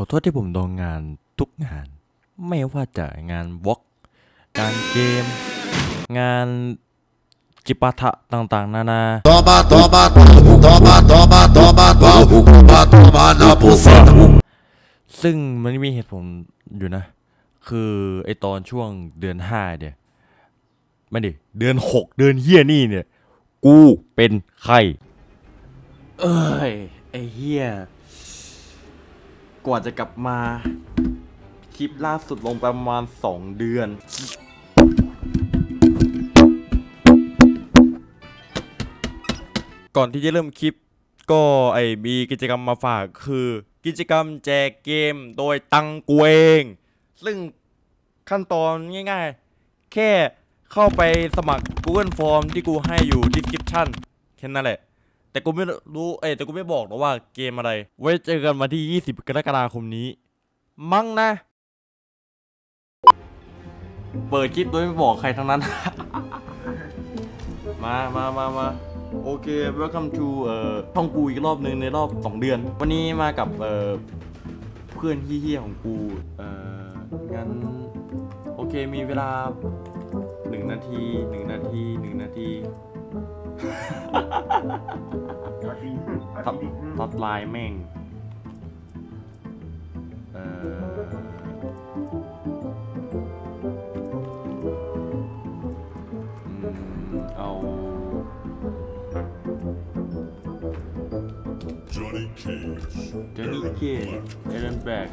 อโทษที่ผมโดนงานทุกงาน ไม่ว่าจะงานวอล์กงานเกม งานจิปาถะต่างๆ นานา Toma, toma, toma, toma, toma, toma, toma na buceta. ซึ่งมันมีเหตุผลอยู่นะ คือไอตอนช่วงเดือนห้าเนี่ยไม่ดิเดือนหกเดือนเฮียนี่เนี่ย กูเป็นใคร เอ้ย ไอเฮีย กว่าจะกลับมา คลิปล่าสุดลงประมาณสองเดือน ก่อนที่จะเริ่มคลิป ก็ไอมีกิจกรรมมาฝากคือ กิจกรรมแจกเกมโดยตังกูเอง ซึ่งขั้นตอนง่ายๆ แค่เข้าไปสมัคร Google Form ที่กูให้อยู่ description แค่นั้นแหละ แต่กูไม่รู้เอ้แต่กูไม่บอกหรอกว่าเกมอะไร ไว้เจอกันวันที่ 20 กรกฎาคมนี้ มั้งนะ เปิดคลิปโดยไม่บอกใครทั้งนั้น มามามามาโอเค welcome to เอ่อช่องกูอีกรอบหนึ่งในรอบ 2 เดือน วันนี้มากับเอ่อเพื่อนเฮี้ยๆของกูเอ่องั้นโอเคมีเวลา 1 นาที 1 นาที 1 นาที ทัดทัดลน์แม่ง เอ่อ เจอนี่เกตเอเลนแบก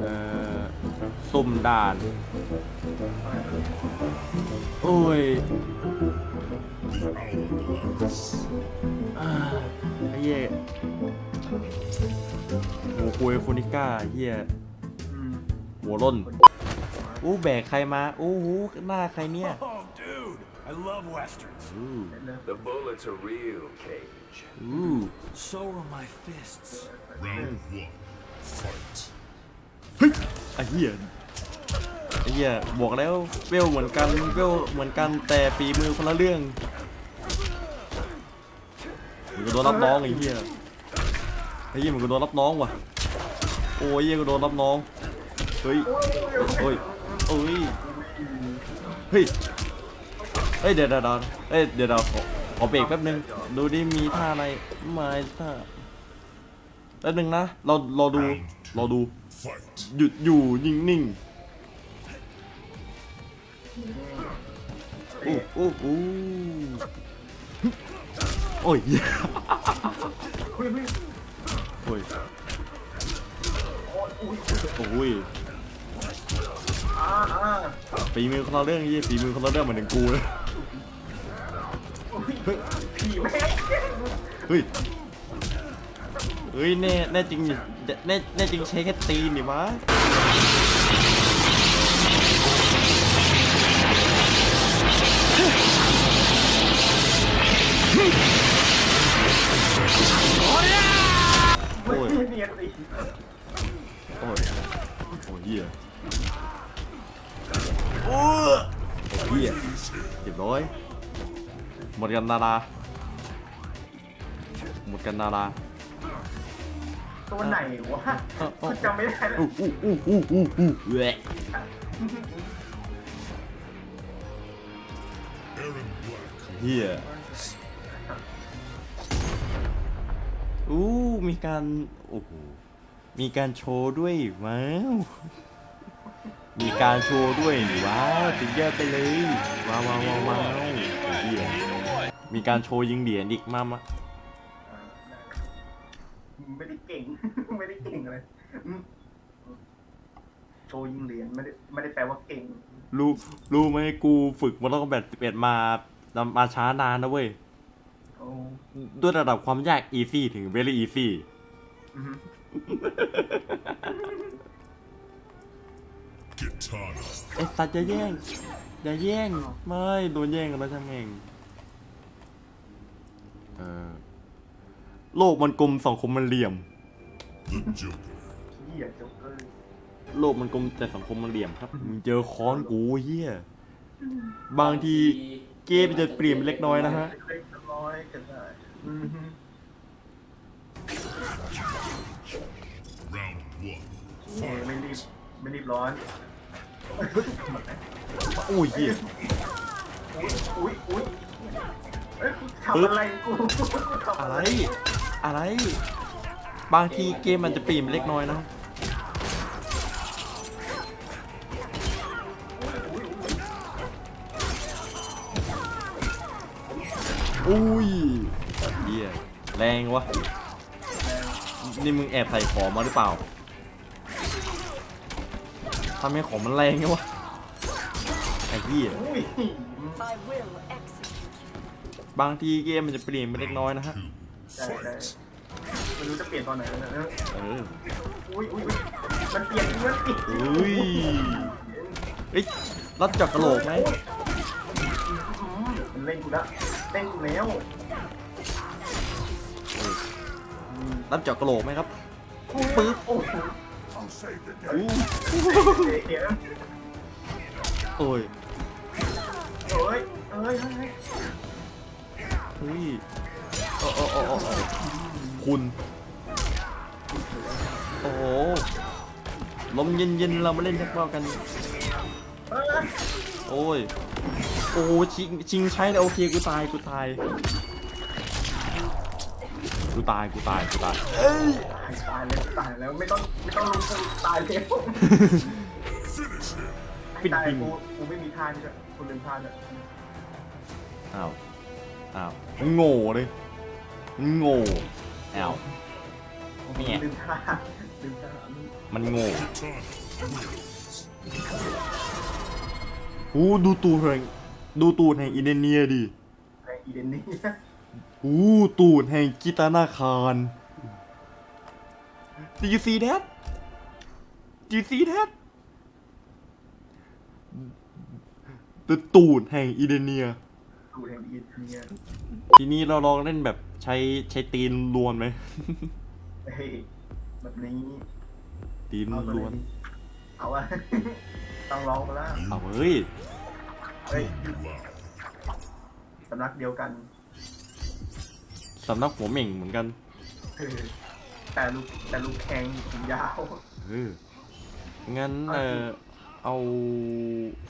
เอ่อสุ่มด่าน โอ้ยอ่าไอ้เหี้ยโหคุยโฟนิก้าเหี้ยหัวร่นอู้แบกใครมาอู้หูหน้าใครเนี่ย Oh, dude, I love westerns. อู้ The bullets are real, Cage. อู้ So are my fists. Round one, fight. ไอ้เหี้ยไอ้เหี้ยบอกแล้วเวลเหมือนกันเวลเหมือนกันแต่ฝีมือคนละเรื่องมึงก็โดนรับน้องไอ้เหี้ยไอ้เหี้ยมึงก็โดนรับน้องว่ะโอ้ยเหี้ยก็โดนรับน้องเฮ้ยโอ้ยโอ้ยเฮ้ยเฮ้ย เดี๋ยวเดี๋ยวเดี๋ยวเฮ้ยเดี๋ยวเดี๋ยวขอขอเบรกแป๊บนึง ดูดิมีท่าอะไรไม่ท่าแป๊บนึงนะเราเราดูเราดู Fight. หยุดอยู่นิ่งนิ่งๆอู้อู้อู้โอ้ยโอ้ยโอ้ยฝีมือคนละเรื่องยี่ฝีมือคนละเรื่องเหมือนถึงกูเลย เฮ้ยเฮ้ยแน่แน่จริงแน่แน่จริงใช้แค่ตีนนี่วะโอ้ยโอ้ยโอ้ยเหี้ยโอ้ยโอ้ยเหี้ยเรียบร้อย หมดกันนาราหมดกันนาราตัวไหนวะกูจำไม่ได้แล้วอู้อู้อู้อู้อู้อู้แหวะ Aaron Black. เหี้ยอู้มีการโอ้โหมีการโชว์ด้วยว้าวมีการโชว์ด้วยว้าวสุดยอดไปเลยว้าวว้าวว้าวว้าวเหี้ย มีการโชว์ยิงเหรียญอีกมามาไม่ได้เก่ง ไม่ได้เก่งเลยอืมโชว์ยิงเหรียญไม่ได้ไม่ได้แปลว่าเก่ง รู้รู้ไหมกูฝึกมาตั้งแต่สิบเอ็ดมามาช้านานนะเว้ยโอ้ด้วยระดับความยาก easy ถึง very easy อือฮึ Katana. ไอ้สัตว์จะแย่งอย่าแย่ง ไม่ โดนแย่งกันแล้วช่างเองเออ โลกมันกลมสังคมมันเหลี่ยม The Joker. เหี้ยโจ๊กเกอร์โลกมันกลมแต่สังคมมันเหลี่ยมครับมึงเจอค้อนกูเฮียบางทีเกมจะเปลี่ยนเล็กน้อยนะฮะ เล็กน้อยก็ได้อือฮึเอ้ยไม่รีบไม่รีบร้อน อุ้ยเหี้ยอุ้ยอุ้ยอุ้ยเอ้ยกู ทำอะไรกูกูทำอะอะไร ไร อะไร บางทีเกมมันจะปรีมเล็กน้อยนะ อุ้ยเหี้ยแรงวะ นี่มึงแอบใส่ของมาหรือเปล่าทำให้ของมันแรงไงวะ ไอ้เหี้ยอุ้ย I will execute you. บางทีเกมมันจะเปลี่ยนไปเล็กน้อยนะฮะใช่ใช่ไม่รู้จะเปลี่ยนตอนไหนแล้วนะเออเอออุ้ยอุ้ยอุ้ยมันเปลี่ยนมันเปลี่ยนอุ้ยเอ้ยรัดเจอกกระโหลกไหมมันเล่นกูละเล่นกูแล้วรับเจาะกระโหลกไหมครับปึ๊บโอ้โหอู้เดี๋ยวโอ้ยเอ้ยเอ้ยเอ้ยเฮ้ยโอ้โอ้โอ้โอ้โอ้คุณโอ้โหลมเย็นๆเรามาเล่นชักว่าวกันเอ้ยโอ้ย โอ้โหชิงชิงใช้เลยโอเคกูตายกูตาย กูตายกูตายกูตาย เอ้ยตายแล้วตายแล้วไม่ต้องไม่ต้องรู้กูตายแล้วปิดตายปิงกูกูไม่มีท่านี่ด้วยกูลืมท่าด้วยอ้าว อ้าวมันโง่เลยมันโง่อ้าวเนี่ย ลืมท่าลืมท่ามันโง่อู้ดูตูดแห่งดูตูดแห่งอินเดเนียดิไออีเดนนี่อู้ตูดแห่งกิตานาคาร Do you see that Do you see that The ตูดแห่งอินเดเนีย ดูแห่งอีเดนนี่ทีนี้เราลองเล่นแบบใช้ใช้ตีนล้วนไหม เฮ้ยแบบนี้ตีนเอาตัวล้วน นี้เอาอะ ต้องร้องมาแล้วเอาเฮ้ย เฮ้ยสำนักเดียวกันสำนักหัวเหม่งเหมือนกัน เออแต่ลูกแต่ลูกแข็งผมยาวเออ งั้นเออเอา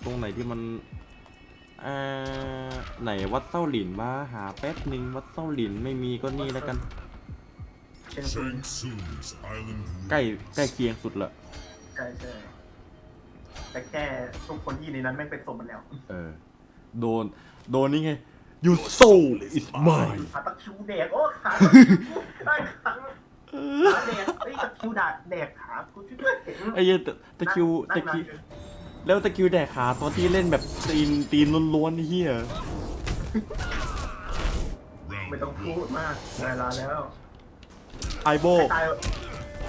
ตรงไหนที่มัน อ่าไหนวัดเส้าหลินมาหาแป๊บหนึ่งวัดเส้าหลินไม่มีก็นี่แล้วกันเช่นซุน Shang Tsung's island ใกล้ใกล้เคียงสุดละใช่ใช่แต่แค่ทุกคนที่อยู่ในนั้นไม่งเป็นศพหมันแล้วเออโดน โดนนี่ไง Your soul is mine ขาตะคริวแดกโอ้ขาตะคริวได้ขาขาแดกไอ้ยตะคริวดาดแดกขากูช่วยด้วย ไอ้เหี้ยตะตะคริวตะคริว แล้วตะคริวแดกขาตอนที่เล่นแบบตีนตีนล้วนๆนี่เฮีย round ไม่ต้องพูดมากเวลาแล้วไอโบตาย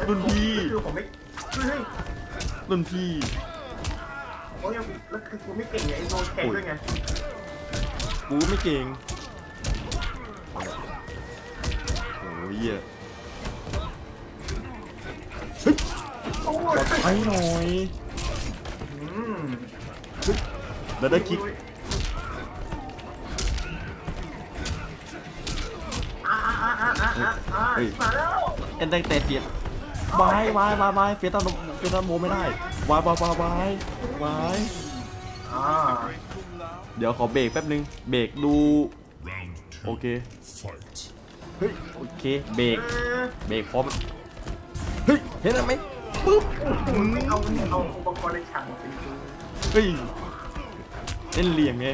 รุ่นพี่คือผมไม่เฮ้ยรุ่นพี่โอ้ยแล้วคือกูไม่เก่งไงไอ้โนแคด้วยไงกูไม่เก่งโอ้ยเหี้ยโอ้ปลอดภัยหน่อยอืม แล้วได้คิกอ่าอ่าอ่าอ่าอ่าอ่าเฮ้ยมาแล้วเอ็นตั้งแต่เฟียดวายวายวายวายเฟียตันเฟียตันโมไม่ได้วายวายวายวายวายอ่าเดี๋ยวขอเบรกแป๊บนึง เบรกดู round โอ two เค fight เฮ้ย โอเค เบรกเออเบรกพร้อม เฮ้ย เห็นไหมปุ๊บไม่เอาเอาอุปกรณ์ในฉากมาเป็นตัวเฮ้ย เล่นเหลี่ยมไง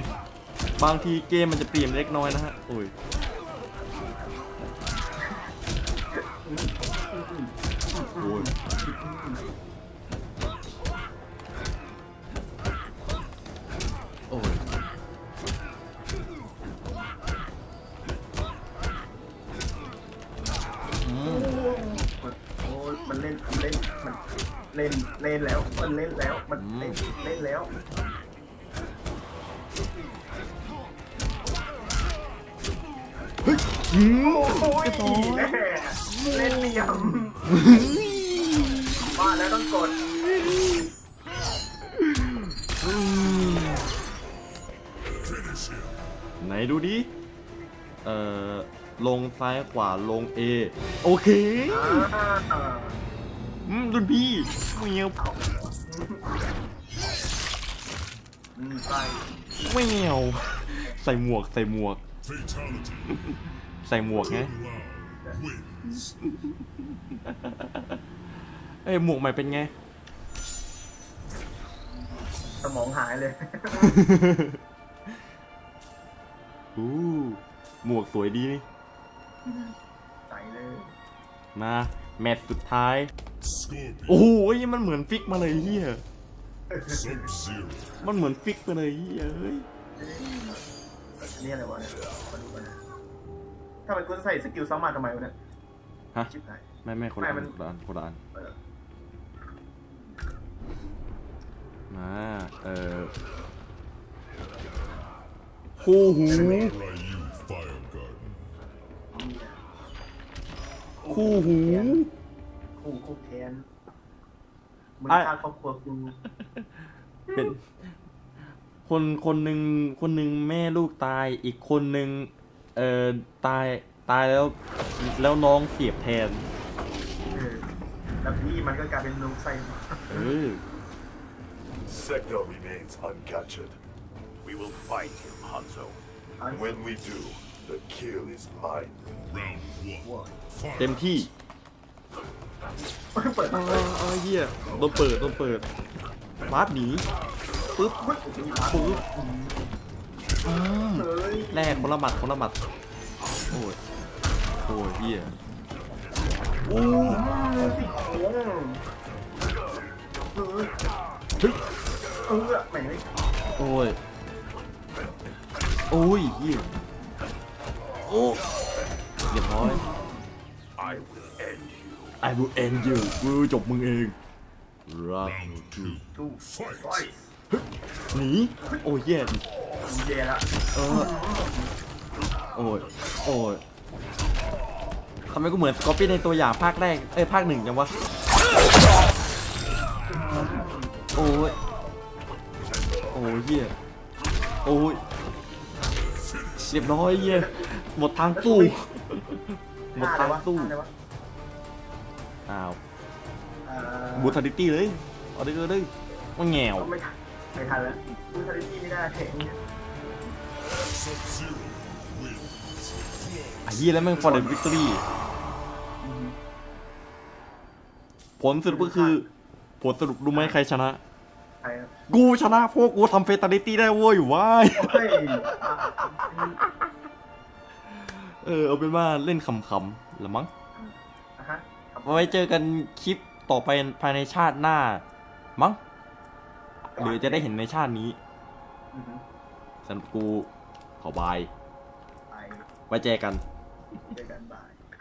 บางทีเกมมันจะเปลี่ยนเล็กน้อยนะฮะ โอ้ยโอ้ยโอ้ยโอ้ยมันเล่นมันเล่นมันเล่นเล่นแล้ว มันเล่นแล้ว มันเล่นเล่นแล้ว โอ้ยเล่นเหลี่ยมว่าแล้วต้องกดไหนดูดิ เอ่อ ลงซ้ายขวาลง A โอเคอ่าอืมรุ่นพี่เมียวอืมใส่เมียว ใส่หมวกใส่หมวก Fatality. ใส่หมวกไง Loud wins. เอ้ยหมวกใหม่เป็นไง สมองหายเลย อู้หมวกสวยดีนี่ ใส่เลย มา แมตช์สุดท้าย Scorpion. โอ้โหมันเหมือนฟิกมาเลยเฮีย Sub Zero. มันเหมือนฟิกมาเลยเฮียเฮ้ยอันนี่อะไรวะเนี่ยมาดูกันนะ ถ้ามันกูจะใส่สกิลซ้ำมาทำไมวะเนี่ยฮะ ชิบหาย ไม่ไม่คนละไม่อัมัน นคนละอันคนละอันเออมาเออคู่หู Ryu Fire Garden. คู่หูคู่คู่แค้นมึงอะ ฆ่าครอบครัวกูเป็นคนคนหนึ่งคนหนึ่งแม่ลูกตายอีกคนหนึ่ง เอ่อตายตายแล้วแล้วน้องเสียบแทน เออแล้วพี่มันก็กลายเป็นลูกใส่เออ Sector remains uncaptured. We will fight him, Hanzo. อัน When we do, the kill is mine. Round one. เต็ม Fight. ที่เปิดเอมาอเออเหี้ยโดนเปิดโดนเปิดวาร์ปหนีปึ๊บเฮ้ยปึ๊บอืมเฮ้ย แรกคนละหมัดคนละหมัดโอ้ยโอ้ยเหี้ยโอ้ยสิโค้งเฮ้ยเฮ้ยเออแหม่งเลยโอ้ยโอ้ยเหี้ยโอ้เรียบร้อย I will end you. I will end you กูจบมึงเองรัก Round two. ตู้ Fight. โอ้ยหนีโอ้ยเหี้ยมึงเย่ละเออโอ้ยโอ้ยทำไมกูเหมือนสกอปปี้ในตัวอย่างภาคแรกเอ้ยภาคหนึ่งจังวะโอ้ยโอ้ยเหี้ยโอ้ยเรียบร้อยเหี้ยหมดทางสู้หมดทางสู้อะไรวะอ้าวเอ่อบูทาริตี้เลยเอาได้เลยเลยว่าแงวไม่ทัน ไม่ทันแล้วดูทาริตี้ไม่ได้เห็น Sub Zero wins. ไอ้เหี้ยแล้วแม่งฟอร์เรนวิกตอรี่ผลสรุปก็คือ ผลสรุปรู้ไหมใครชนะ ใครอะกูชนะพวกกูทำเฟตาลิตี้ได้เว้ยว้ายเฮ้ยเออเอาเป็นว่าเล่นขำๆละมั้งอะฮะครับไว้เจอกันคลิปต่อไปภายในชาติหน้า มั้ง หรือจะได้เห็นในชาตินี้อือฮึสำหรับกูขอบายไปไว้เจอกันเจอกันบาย